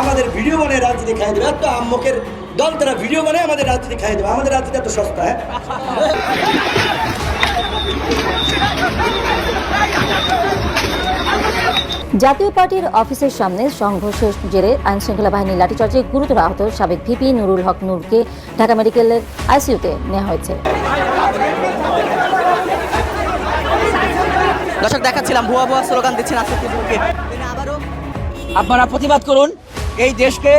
আমাদের ভিডিও বানিয়ে রাজনীতি খাই দেবে। এত আম্মকের দল তারা ভিডিও বানায় আমাদের রাজনীতি খাই দেবে। আমাদের রাজনীতি এত সস্তা হ্যাঁ? জাতীয় পার্টির অফিসের সামনে সংঘর্ষের জেরে আইনশৃঙ্খলা বাহিনীর লাঠিচার্জে গুরুতর আহত সাবেক ভিপি নুরুল হক নূরকে ঢাকা মেডিকেলের আইসিইউতে নেওয়া হয়েছে। দর্শক দেখাচ্ছিলাম ভুয়া ভুয়া স্লোগান দিচ্ছেন আসিফ আপনারা প্রতিবাদ করুন। এই দেশকে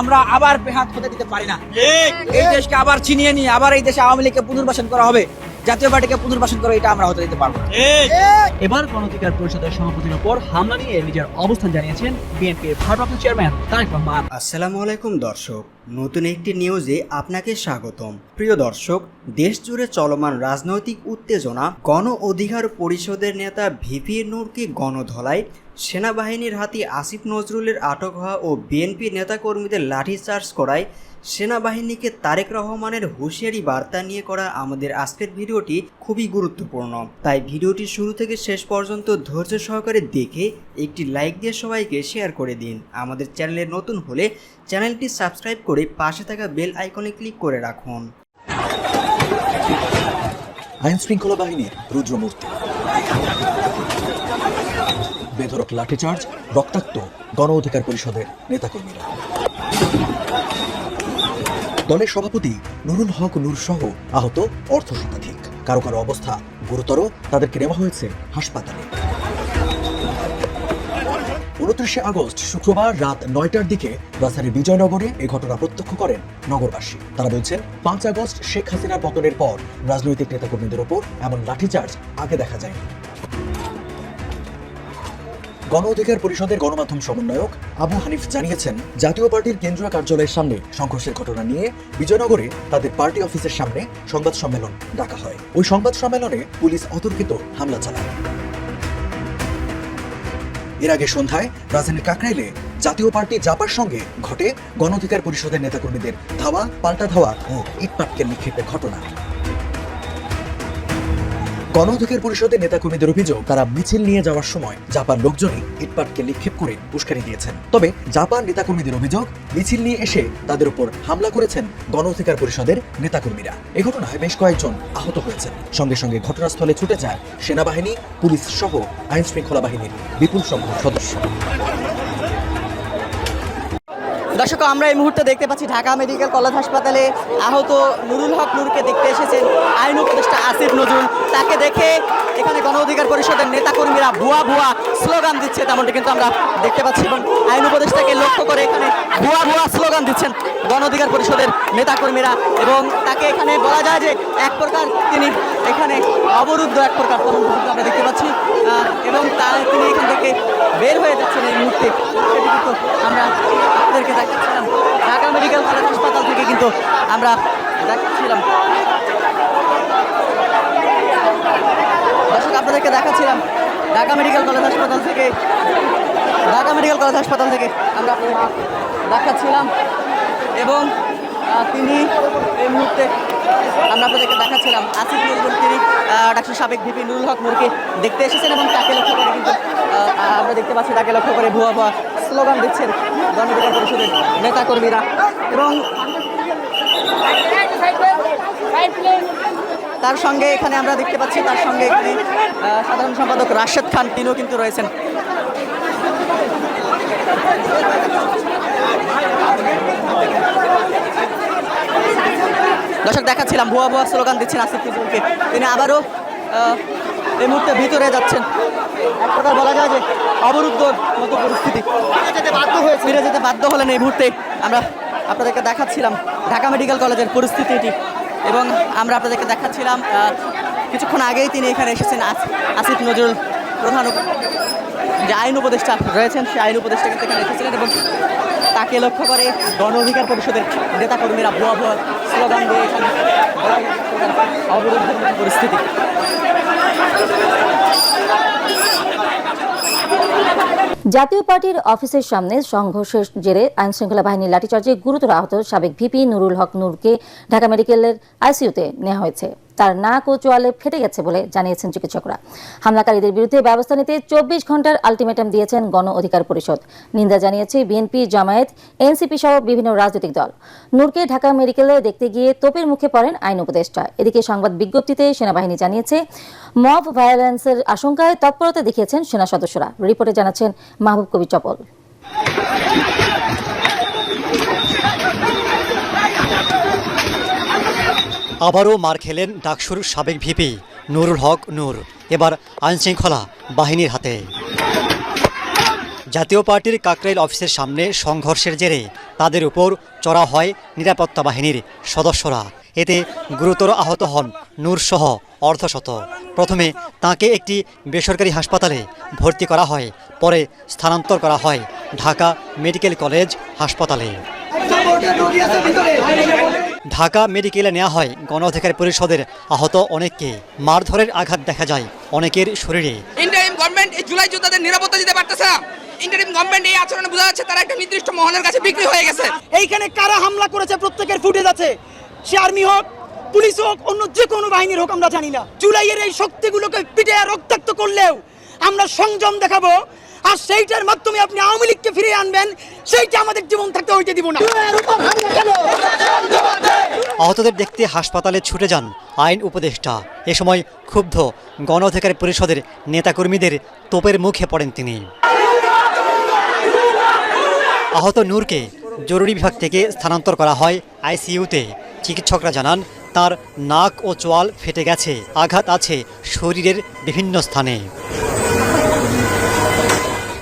আমরা আবার বেহাত হতে দিতে পারি না। এই দেশকে আবার চিনিয়ে নিয়ে আবার এই দেশে আওয়ামী লীগকে পুনর্বাসন করা হবে। জাতীয় পার্টিকে পুনর্বাসন করা এটা আমরা হতে দিতে পারব এবার গণধিকার পরিষদের সভাপতির উপর হামলা নিয়ে নিজের অবস্থান জানিয়েছেন বিএনপির ভারপ্রাপ্ত চেয়ারম্যান তারেক রহমান। আসসালামু আলাইকুম দর্শক নতুন একটি নিউজে আপনাকে স্বাগতম। প্রিয় দর্শক দেশ জুড়ে চলমান রাজনৈতিক উত্তেজনা গণ অধিকার পরিষদের নেতা ভিপি নূরকে গণধলায় সেনাবাহিনীর হাতে আসিফ নজরুলের আটক হওয়া ও বিএনপি নেতাকর্মীদের লাঠিচার্জ করায় সেনাবাহিনীকে তারেক রহমানের হুঁশিয়ারি বার্তা নিয়ে করা আমাদের আজকের ভিডিওটি খুবই গুরুত্বপূর্ণ। তাই ভিডিওটি শুরু থেকে শেষ পর্যন্ত ধৈর্য সহকারে দেখে একটি লাইক দিয়ে সবাইকে শেয়ার করে দিন। আমাদের চ্যানেলে নতুন হলে চ্যানেলটি সাবস্ক্রাইব করে পাশে থাকা বেল আইকনে ক্লিক করে রাখুন। আইন শৃঙ্খলা বাহিনীর রুদ্রমূর্তি। বেধরক লাঠিচার্জ, রক্তাক্ত গণ অধিকার পরিষদের নেতাকর্মীরা। দলের সভাপতি নুরুল হক নূর সহ আহত অর্ধ শতাধিক। কারও কারও অবস্থা গুরুতর, তাদেরকে নেওয়া হয়েছে হাসপাতালে। উনত্রিশে আগস্ট, শুক্রবার রাত নয়টার দিকে রাজধানীর বিজয়নগরে এ ঘটনা প্রত্যক্ষ করেন নগরবাসী। তারা বলছেন, পাঁচ আগস্ট শেখ হাসিনার পতনের পর রাজনৈতিক নেতাকর্মীদের ওপর এমন লাঠিচার্জ আগে দেখা যায় গণ অধিকার পরিষদের গণমাধ্যম সমন্বয়ক আবু হানিফ জানিয়েছেন, জাতীয় পার্টির কেন্দ্রীয় কার্যালয়ের সামনে সংঘর্ষের ঘটনা নিয়ে বিজয়নগরে তাদের পার্টি অফিসের সামনে সংবাদ সম্মেলন ডাকা হয়। ওই সংবাদ সম্মেলনে পুলিশ অতর্কিত হামলা চালায়। এর আগে সন্ধ্যায় রাজধানীর কাকরাইলে জাতীয় পার্টি জাপার সঙ্গে ঘটে গণ অধিকার পরিষদের নেতাকর্মীদের ধাওয়া, পাল্টা ধাওয়া ও ইটপাটকেল নিক্ষেপের ঘটনা। গণ অধিকার পরিষদের নেতাকর্মীদের অভিযোগ, তারা মিছিল নিয়ে যাওয়ার সময় জাপান লোকজনই ইটপাটকে নিক্ষেপ করে উস্কানি দিয়েছেন। তবে জাপান নেতাকর্মীদের অভিযোগ, মিছিল নিয়ে এসে তাদের উপর হামলা করেছেন গণ অধিকার পরিষদের নেতাকর্মীরা। এ ঘটনায় বেশ কয়েকজন আহত হয়েছেন। সঙ্গে সঙ্গে ঘটনাস্থলে ছুটে যায় সেনাবাহিনী, পুলিশ সহ আইন শৃঙ্খলা বাহিনীর বিপুল সংখ্যক সদস্য। দর্শক, আমরা এই মুহূর্তে দেখতে পাচ্ছি ঢাকা মেডিকেল কলেজ হাসপাতালে আহত নুরুল হক নূরকে দেখতে এসেছেন আইন উপদেষ্টা আসিফ নজরুল। তাকে দেখে এখানে গণ অধিকার পরিষদের নেতাকর্মীরা ভুয়া ভুয়া স্লোগান দিচ্ছে, তেমনটি কিন্তু আমরা দেখতে পাচ্ছি এবং আইন উপদেষ্টাকে লক্ষ্য করে এখানে ভুয়া ভুয়া স্লোগান দিচ্ছেন গণ অধিকার পরিষদের নেতাকর্মীরা এবং তাকে এখানে বলা যায় যে এক প্রকার তিনি এখানে অবরুদ্ধ এক প্রকার আমরা দেখতে পাচ্ছি। এবং তা তিনি এখান থেকে বের হয়ে যাচ্ছেন এই মুহূর্তে। সেটি কিন্তু আমরা আপনাদেরকে দেখাচ্ছিলাম ঢাকা মেডিকেল কলেজ হাসপাতাল থেকে কিন্তু আমরা দেখাচ্ছিলাম। দর্শক, আপনাদেরকে দেখাচ্ছিলাম ঢাকা মেডিকেল কলেজ হাসপাতাল থেকে, ঢাকা মেডিকেল কলেজ হাসপাতাল থেকে আমরা দেখাচ্ছিলাম এবং তিনি এই মুহূর্তে আমরা আপনাদেরকে দেখাচ্ছিলাম আসিফ নজরুল, তিনি ডাক্তার সাবেক ভিপি নুরুল হক মুরকে দেখতে এসেছেন এবং তাকে লক্ষ্য করে কিন্তু আমরা দেখতে পাচ্ছি তাকে লক্ষ্য করে ভুয়া ভুয়া স্লোগান দিচ্ছেন গণ অধিকার পরিষদের নেতাকর্মীরা এবং তার সঙ্গে এখানে আমরা দেখতে পাচ্ছি, তার সঙ্গে এখানে সাধারণ সম্পাদক রাশেদ খান, তিনিও কিন্তু রয়েছেন। দর্শক, দেখাচ্ছিলাম, ভুয়া ভুয়া স্লোগান দিচ্ছেন আসিফ তিনি আবারও এই মুহূর্তে ভিতরে যাচ্ছেন। এক কথা বলা যায় যে অবরুদ্ধ মতো পরিস্থিতি। যেতে বাধ্য হয়ে ফিরে যেতে বাধ্য হলেন এই মুহূর্তে। আমরা আপনাদেরকে দেখাচ্ছিলাম ঢাকা মেডিকেল কলেজের পরিস্থিতি এটি। এবং আমরা আপনাদেরকে দেখাচ্ছিলাম কিছুক্ষণ আগেই তিনি এখানে এসেছেন আস- আসিফ নজরুল প্রধান যে আইন উপদেষ্টা রয়েছেন সেই আইন উপদেষ্টা কিন্তু এখানে এসেছিলেন এবং তাকে লক্ষ্য করে গণ অধিকার পরিষদের নেতাকর্মীরা ভুয়া ভুয়া স্লোগান দিয়ে পরিস্থিতি। জাতীয় পার্টির অফিসের সামনে সংঘর্ষের জেরে আইনশৃঙ্খলা বাহিনীর লাঠিচার্জে গুরুতর আহত সাবেক ভিপি নুরুল হক নূরকে ঢাকা মেডিকেলের আইসিইউতে নেওয়া হয়েছে। তার নাক ও চোয়ালে ফেটে গেছে বলে জানিয়েছেন চিকিৎসকরা। হামলাকারীদের বিরুদ্ধে ব্যবস্থা নিতে চব্বিশ ঘণ্টার আলটিমেটাম দিয়েছেন গণ অধিকার পরিষদ। নিন্দা জানিয়েছে বিএনপি, জামায়াত, এনসিপি সহ বিভিন্ন রাজনৈতিক দল। নূরকে ঢাকা মেডিকেলে দেখতে গিয়ে তোপের মুখে পড়েন আইন উপদেষ্টা। এদিকে সংবাদ বিজ্ঞপ্তিতে সেনাবাহিনী জানিয়েছে, মব ভায়োলেন্সের আশঙ্কায় তৎপরতা দেখিয়েছেন সেনা সদস্যরা। রিপোর্টে জানাচ্ছেন মাহবুব কবি চপল। আবারও মার খেলেন ডাকসুর সাবেক ভিপি নুরুল হক নূর। এবার আইনশৃঙ্খলা বাহিনীর হাতে। জাতীয় পার্টির কাকরাইল অফিসের সামনে সংঘর্ষের জেরে তাদের উপর চড়া হয় নিরাপত্তা বাহিনীর সদস্যরা। এতে গুরুতর আহত হন নূরসহ অর্ধশত প্রথমে তাকে একটি বেসরকারি হাসপাতালে ভর্তি করা হয় পরে স্থানান্তর করা হয় ঢাকা মেডিকেল কলেজ হাসপাতালে। ঢাকা মেডিকেলে নেওয়া হয় গণ অধিকার পরিষদের আহত অনেককে। মারধরের আঘাত দেখা যায় অনেকের শরীরে। ইন্টারিম গভর্নমেন্ট এই জুলাই যোদ্ধাদের নিরাপত্তা দিতে পারতেছে না। ইন্টারিম গভর্নমেন্ট এই আচরণে বোঝা যাচ্ছে তারা একটা নির্দিষ্ট মহলের কাছে বিক্রি হয়ে গেছে। এইখানে কারা হামলা করেছে প্রত্যেকের ফুটেজ আছে। সে আর্মি হোক পুলিশ হোক অন্য যে কোনো বাহিনীর হোক আমরা জানি না। জুলাইয়ের এই শক্তিগুলোকে পিটে রক্তাক্ত করলেও আমরা সংযম দেখাবো আর সেইটার মাধ্যমে আপনি আওয়ামী লীগকে ফিরিয়ে আনবেন, সেইটা আমাদের জীবন থাকতে হইতে দিব না। আহতদের দেখতে হাসপাতালে ছুটে যান আইন উপদেষ্টা। এ সময় ক্ষুব্ধ গণ অধিকার পরিষদের নেতাকর্মীদের তোপের মুখে পড়েন তিনি। আহত নূরকে জরুরি বিভাগ থেকে স্থানান্তর করা হয় আইসিইউতে। চিকিৎসকরা জানান, তার নাক ও চোয়াল ফেটে গেছে, আঘাত আছে শরীরের বিভিন্ন স্থানে।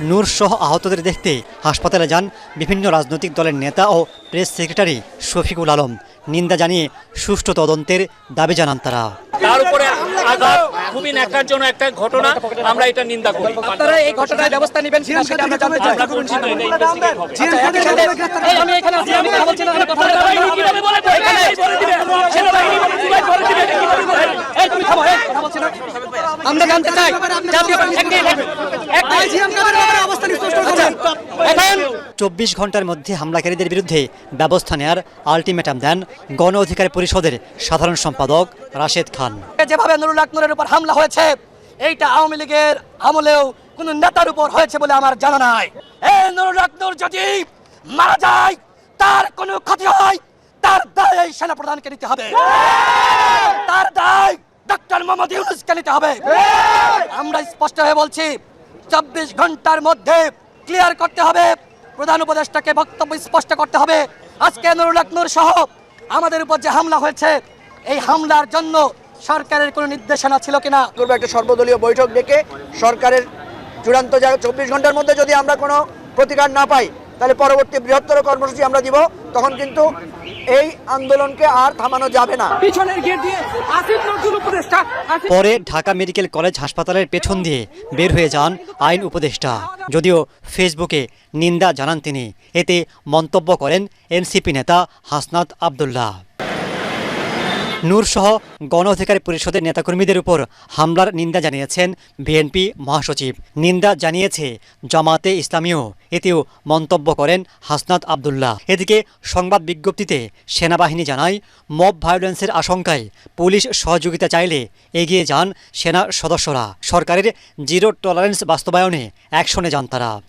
নূর সহ আহতদের দেখতে হাসপাতালে যান বিভিন্ন রাজনৈতিক দলের নেতা ও প্রেস সেক্রেটারি শফিকুল আলম নিন্দা জানিয়ে সুষ্ঠু তদন্তের দাবি জানান তারা তার উপরে আঘাত খুবই ন্যাক্কারজনক একটা ঘটনা আমরা এটা নিন্দা করি আপনারা এই ঘটনায় ব্যবস্থা নেবেন সেটা সেটা আমরা জানতে চাই আমরা করছি না এটা investigate হবে। এই আমি এখানে আছি কথা বলছি না কথা আমরা জানতে চাই জাতীয় এখন চব্বিশ ঘণ্টার মধ্যে হামলাকারীদের বিরুদ্ধে ব্যবস্থা নেয়ার আলটিমেটাম দেন গণ অধিকার পরিষদের সাধারণ সম্পাদক রাশেদ খান। যেভাবে নুরুল আকনুরের উপর হামলা হয়েছে এইটা আওয়ামী লীগের আমলেও কোন নেতার উপর হয়েছে বলে আমার জানা নাই। এই নুরুল আকনুর যদি মারা যায় তার কোনো ক্ষতি হয় তার দায় এই সেনাপ্রধানকে নিতে হবে। তার দায় ডক্টর মোহাম্মদ ইউনুসকে নিতে হবে। আমরা স্পষ্ট হয়ে বলছি চব্বিশ ঘণ্টার মধ্যে ক্লিয়ার করতে হবে। প্রধান উপদেষ্টাকে বক্তব্য স্পষ্ট করতে হবে। আজকে নুরুল আকনুর সহ আমাদের উপর যে হামলা হয়েছে, এই হামলার জন্য সরকারের কোনো নির্দেশনা ছিল কিনা? করব একটা সর্বদলীয় বৈঠক ডেকে সরকারের চূড়ান্ত জায়গা চব্বিশ ঘণ্টার মধ্যে যদি আমরা কোনো প্রতিকার না পাই তাহলে পরবর্তী বৃহত্তর কর্মসূচি আমরা দিব তখন কিন্তু এই আন্দোলনকে আর থামানো যাবে না। পিছনের গেট দিয়ে আসিফ নজরুল উপদেষ্টা পরে ঢাকা মেডিকেল কলেজ হাসপাতালের পেছন দিয়ে বের হয়ে যান আইন উপদেষ্টা। যদিও ফেসবুকে নিন্দা জানান তিনি এতে মন্তব্য করেন এনসিপি নেতা হাসনাত আবদুল্লাহ। নূরসহ গণ অধিকার পরিষদের নেতাকর্মীদের উপর হামলার নিন্দা জানিয়েছেন বিএনপি মহাসচিব। নিন্দা জানিয়েছে জামাতে ইসলামীও। এতেও মন্তব্য করেন হাসনাত আবদুল্লাহ। এদিকে সংবাদ বিজ্ঞপ্তিতে সেনাবাহিনী জানায়, মব ভায়োলেন্সের আশঙ্কায় পুলিশ সহযোগিতা চাইলে এগিয়ে যান সেনা সদস্যরা। সরকারের জিরো টলারেন্স বাস্তবায়নে অ্যাকশনে যান তারা।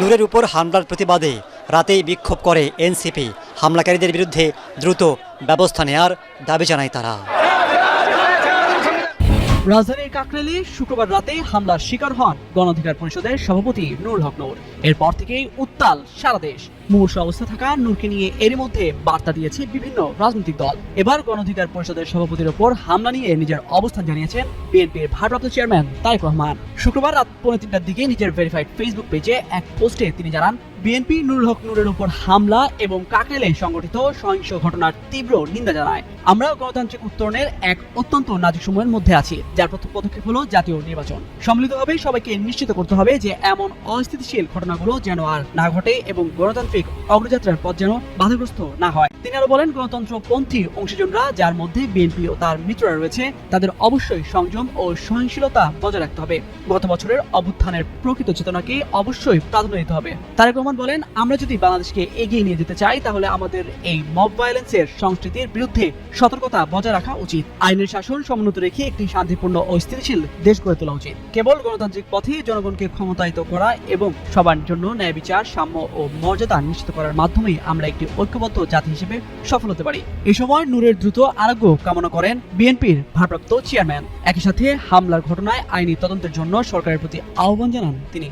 নূরের উপর হামলার প্রতিবাদে রাতেই বিক্ষোভ করে এনসিপি। হামলাকারীদের বিরুদ্ধে দ্রুত ব্যবস্থা নেয়ার দাবি জানায় তারা। রাজধানীর কাকরেলে শুক্রবার রাতে হামলার শিকার হন গণ অধিকার পরিষদের সভাপতি নূর হক নূর। এরপর থেকেই উত্তাল সারা দেশ। মুমূর্ষ অবস্থা থাকা নূরকে নিয়ে এরই মধ্যে বার্তা দিয়েছে বিভিন্ন রাজনৈতিক দল। এবার গণ অধিকার পরিষদের সভাপতির ওপর হামলা নিয়ে নিজের অবস্থান জানিয়েছেন বিএনপির ভারপ্রাপ্ত চেয়ারম্যান তারেক রহমান। শুক্রবার রাত পৌনে তিনটার দিকে নিজের ভেরিফাইড ফেসবুক পেজে এক পোস্টে তিনি জানান বিএনপি নুরুল হক নূরের উপর হামলা এবং কাকেলে সংগঠিত সহিংস ঘটনার তীব্র নিন্দা জানায়। আমরা গণতান্ত্রিক উত্তরণের এক অত্যন্ত নাজুক সময়ের মধ্যে আছি, যার প্রথম পদক্ষেপ হলো জাতীয় নির্বাচন। সম্মিলিতভাবে সবাইকে নিশ্চিত করতে হবে যে এমন অস্থিতিশীল ঘটনাগুলো যেন আর না ঘটে এবং গণতান্ত্রিক অগ্রযাত্রার পথ যেন বাধাগ্রস্ত না হয়। তিনি আরও বলেন, গণতন্ত্রপন্থী অংশীজনরা যার মধ্যে বিএনপি ও তার মিত্ররা রয়েছে, তাদের অবশ্যই সংযম ও সহিংসীলতা বজায় রাখতে হবে। গত বছরের অভ্যুত্থানের প্রকৃত চেতনাকে অবশ্যই প্রাধান্য দিতে হবে। তারেক রহমান রহমান বলেন, আমরা যদি বাংলাদেশকে এগিয়ে নিয়ে যেতে চাই, তাহলে আমাদের এই মব ভায়োলেন্সের সংস্কৃতির বিরুদ্ধে সতর্কতা বজায় রাখা উচিত। আইনের শাসন সমুন্নত রেখে একটি শান্তিপূর্ণ ও স্থিতিশীল দেশ গড়ে তোলা উচিত। কেবল গণতান্ত্রিক পথে জনগণকে ক্ষমতায়িত করা এবং সবার জন্য ন্যায় বিচার, সাম্য ও মর্যাদা নিশ্চিত করার মাধ্যমেই আমরা একটি ঐক্যবদ্ধ জাতি হিসেবে সফল হতে পারি। এই সময় নূরের দ্রুত আরোগ্য কামনা করেন বিএনপির ভারপ্রাপ্ত চেয়ারম্যান। একই সাথে হামলার ঘটনায় আইনি তদন্তের জন্য সরকারের প্রতি আহ্বান জানান তিনি।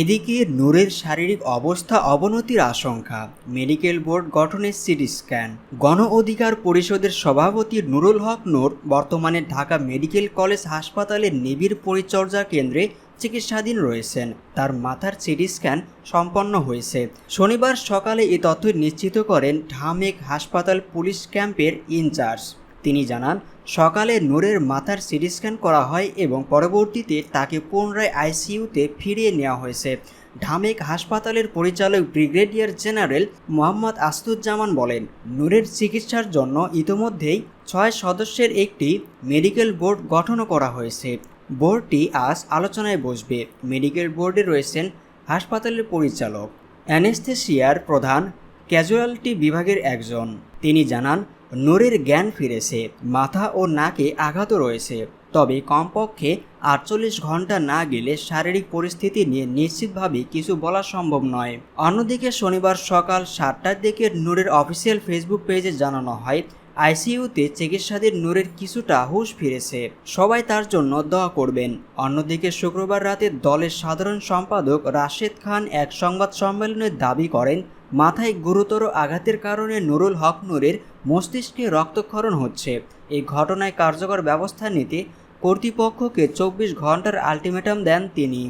এদিকে নূরের শারীরিক অবস্থা অবনতির আশঙ্কা। মেডিকেল বোর্ড গঠনের সিটি স্ক্যান। গণ অধিকার পরিষদের সভাপতি নুরুল হক নূর বর্তমানে ঢাকা মেডিকেল কলেজ হাসপাতালের নিবিড় পরিচর্যা কেন্দ্রে চিকিৎসাধীন রয়েছেন। তার মাথার সিটি স্ক্যান সম্পন্ন হয়েছে। শনিবার সকালে এ তথ্য নিশ্চিত করেন ঢামেক হাসপাতাল পুলিশ ক্যাম্পের ইনচার্জ। তিনি জানান, সকালে নূরের মাথার সিটি স্ক্যান করা হয় এবং পরবর্তীতে তাকে পুনরায় আইসিইউতে ফিরিয়ে নেওয়া হয়েছে। ঢামেক হাসপাতালের পরিচালক ব্রিগেডিয়ার জেনারেল মোহাম্মদ আস্তুজ্জামান বলেন, নূরের চিকিৎসার জন্য ইতোমধ্যেই ছয় সদস্যের একটি মেডিকেল বোর্ড গঠন করা হয়েছে। বোর্ডটি আজ আলোচনায় বসবে। মেডিকেল বোর্ডে রয়েছেন হাসপাতালের পরিচালক অ্যানেস্থেসিয়ার প্রধান, ক্যাজুয়ালিটি বিভাগের একজন। তিনি জানান, নূরের জ্ঞান ফিরেছে, মাথা ও নাকে আঘাতও রয়েছে। তবে কমপক্ষে আটচল্লিশ ঘণ্টা না গেলে শারীরিক পরিস্থিতি নিয়ে নিশ্চিতভাবে কিছু বলা সম্ভব নয়। অন্যদিকে শনিবার সকাল সাতটার দিকে নূরের অফিসিয়াল ফেসবুক পেজে জানানো হয়, আইসিইউতে চিকিৎসাধীন নূরের কিছুটা হুঁশ ফিরেছে। সবাই তার জন্য দোয়া করবেন। অন্যদিকে শুক্রবার রাতে দলের সাধারণ সম্পাদক রাশেদ খান এক সংবাদ সম্মেলনে দাবি করেন, মাথায় গুরুতর আঘাতের কারণে নুরুল হক নূরের মস্তিষ্কে রক্তক্ষরণ হচ্ছে। এই ঘটনায় কার্যকর ব্যবস্থা নিতে কর্তৃপক্ষকে চব্বিশ ঘণ্টার আলটিমেটাম দেন তিনি।